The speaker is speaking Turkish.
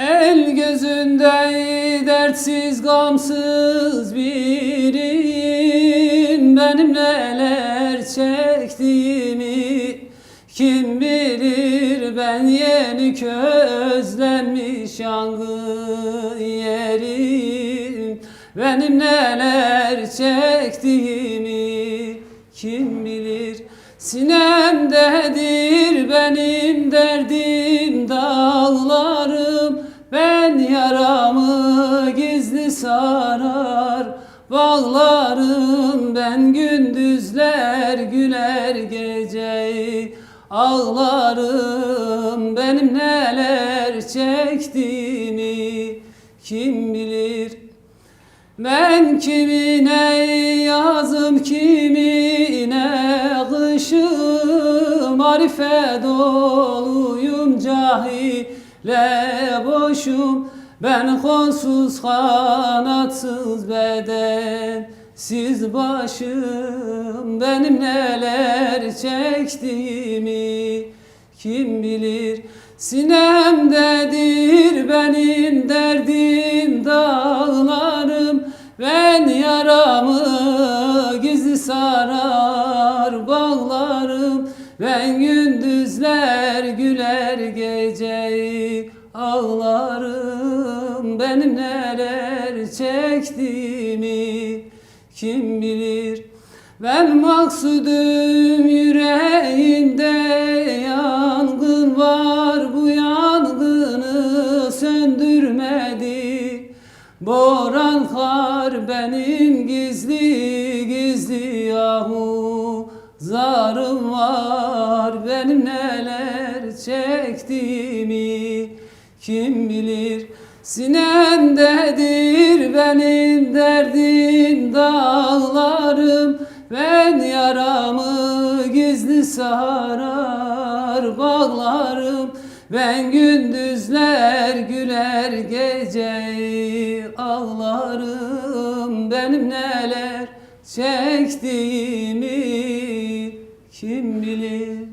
El gözünde dertsiz gamsız biriyim. Benim neler çektiğimi kim bilir? Ben yeni közlenmiş yangın yerim Benim neler çektiğimi kim bilir? Sinemdedir benim sarar. Bağlarım ben gündüzler güler geceyi. Ağlarım benim neler çektiğimi. Kim bilir? Ben kimine yazım kimine kışım Marife doluyum cahile boşum Ben kolsuz kanatsız beden. Siz başım benim neler çektiğimi kim bilir? Sinemdedir benim derdim dağlarım. Ben yaramı gizli sarar bağlarım. Ben gündüzler güler geceyi ağlarım Benim neler çektiğimi kim bilir. Ben maksudum yüreğimde yangın var bu yangını söndürmedi. Boran kar benim gizli gizli yahu. Zarım var benim neler çektiğimi kim bilir Sinemdedir benim derdim dağlarım. Ben yaramı gizli sarar bağlarım. Ben gündüzler güler geceyi ağlarım. Benim neler çektiğimi kim bilir